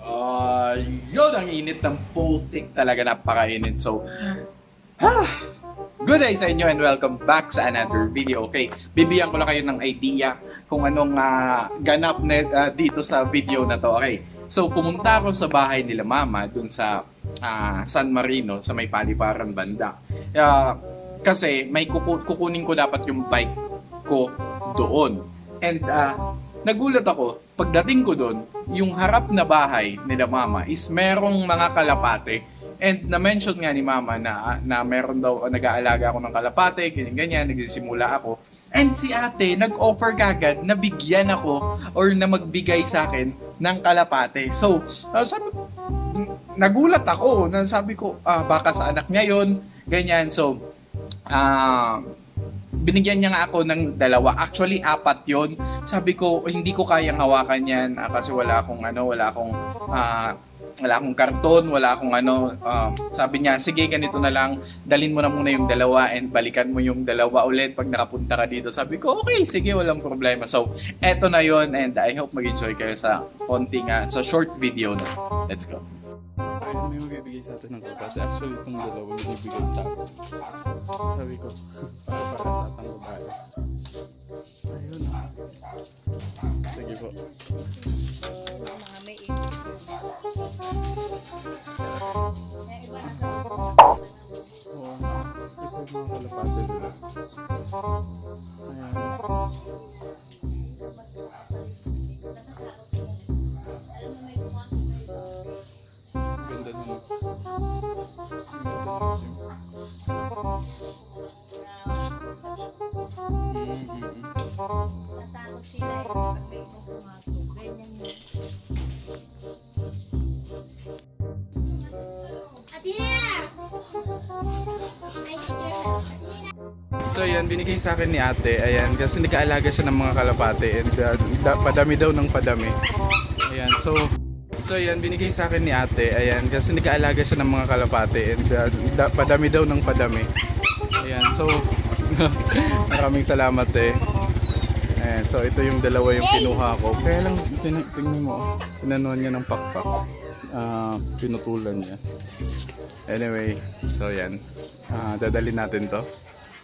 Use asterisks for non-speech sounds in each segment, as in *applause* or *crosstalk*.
Ah, yun ang init ng putik talaga napakainit. So, ah, good day sa inyo and welcome back sa another video. Okay, bibigyan ko lang kayo ng idea kung anong ah, ganap na, ah, dito sa video na to. Okay, so pumunta ako sa bahay nila mama dun sa ah, San Marino sa may paliparan banda. Ah, kasi may kuku- kukunin ko dapat yung bike ko doon. And ah, nagulat ako, pagdating ko doon, yung harap na bahay nila mama is merong mga kalapate. And na-mention nga ni mama na, na meron daw, nag-aalaga ako ng kalapate, ganyan-ganyan, nagsisimula ako. And si ate, nag-offer kagad na bigyan ako or na magbigay sa akin ng kalapate. So, ah, sabi, nagulat ako. Sabi ko, ah, baka sa anak niya yon ganyan. So, ah, binigyan niya nga ako ng dalawa. Actually, apat yon Sabi ko, hindi ko kayang hawakan yan ah, kasi wala akong ano, wala akong ah, wala akong karton, wala akong ano. ah, sabi niya, sige, ganito na lang. Dalin mo na muna yung dalawa and balikan mo yung dalawa ulit pag nakapunta ka dito. Sabi ko, okay, sige, walang problema. So, eto na yon and I hope mag-enjoy kayo sa konting, ah, sa short video na. Let's go. Ayun, may magbibigay sa atin ng kapat. Actually, itong dalawa binibigay sa atin. Sabi ko, para para sa atang babae. Ayun. ah. Sige po. mga may. Yung Oo. Ito yung mga kalapate nila. Natakot sila. So yan, binigay sa akin ni ate. Ayan, kasi nag-aalaga siya ng mga kalapate and uh, da- padami daw ng padami. Ayan, so So yan, binigay sa akin ni ate. Ayan, kasi nag-aalaga siya ng mga kalapate and uh, da- padami daw ng padami. Ayan, so *laughs* maraming salamat eh. Ayan, so ito yung dalawa yung kinuha ko. Kaya lang, tin- tingnan mo, tinanuan niya ng pakpak. Ah, pinutulan niya. Anyway, so yan. Ah, dadalhin natin to.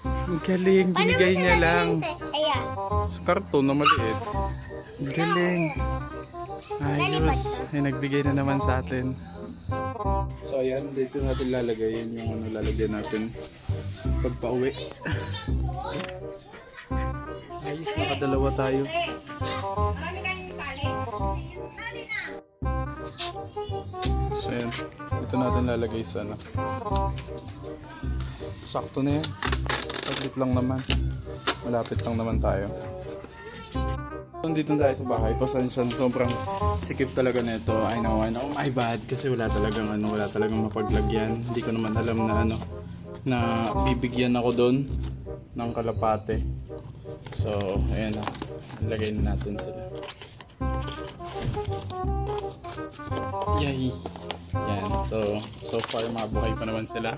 Ang galing, binigay niya lang. Ayan. Sa karton na maliit. Ang galing. Ayos. Ay, nagbigay na naman sa atin. So ayan, dito natin lalagay. Yan yung ano lalagyan natin. Pagpa-uwi. Ayos, nakadalawa tayo. So ayan, dito natin lalagay sa ano. Sakto na yan. Saglit lang naman. Malapit lang naman tayo. Nandito na tayo sa bahay. Pasensya na sobrang sikip talaga nito. I know, I know. My bad. Kasi wala talagang ano, wala talagang mapaglagyan. Hindi ko naman alam na ano, na bibigyan ako doon ng kalapate. So, ayan na. Lagay na natin sila. Yay! Yan. So, so far mabuhay pa naman sila.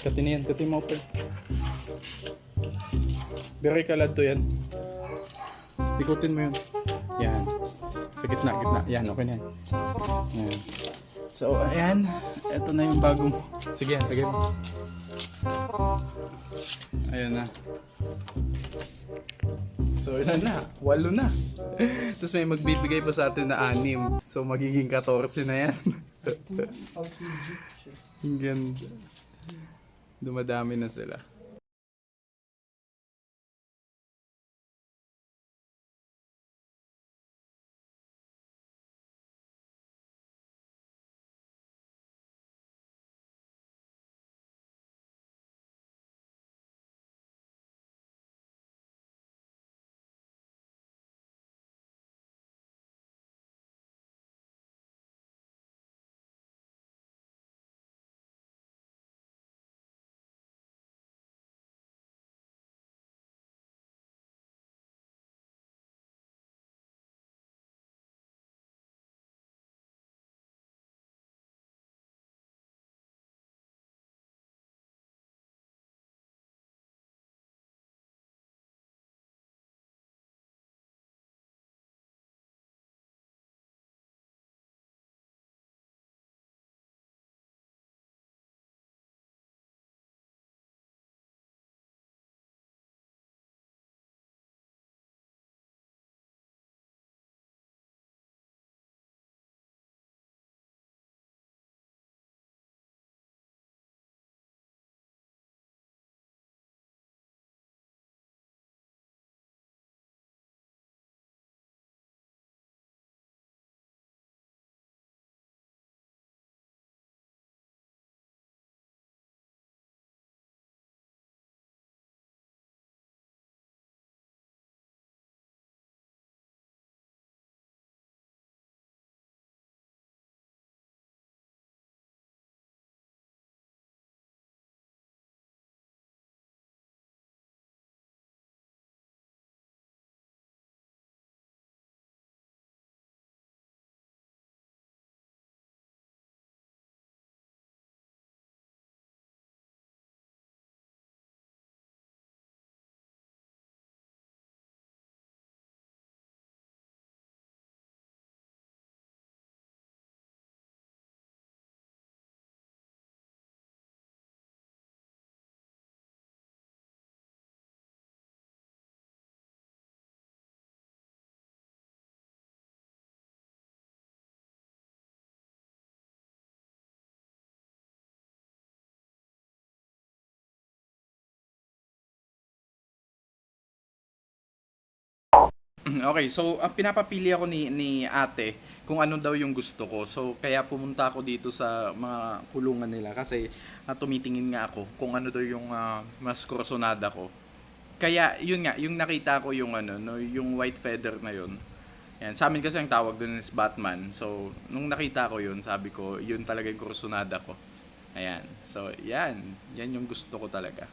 Katin yan, katin mo pa. Very kalad to yan. Ikutin mo yun. Yan. Sa gitna, gitna. Yan, okay na yan. Yan. So, ayan. Ito na yung bagong... Sige, yan. Lagay mo. Ayan na. So, ilan na? Walo na. *laughs* Tapos may magbibigay pa sa atin na anim. So, magiging 14 na yan. *laughs* Ang ganda. Dumadami na sila. *clears throat* okay, so ang pinapapili ako ni, ni ate kung ano daw yung gusto ko. So kaya pumunta ako dito sa mga kulungan nila kasi ah, tumitingin nga ako kung ano daw yung ah, mas kursonada ko. Kaya yun nga, yung nakita ko yung ano, no, yung white feather na yun. Yan, sa amin kasi ang tawag doon is Batman. So, nung nakita ko yun, sabi ko, yun talaga yung kursonada ko. Ayan. So, yan. Yan yung gusto ko talaga.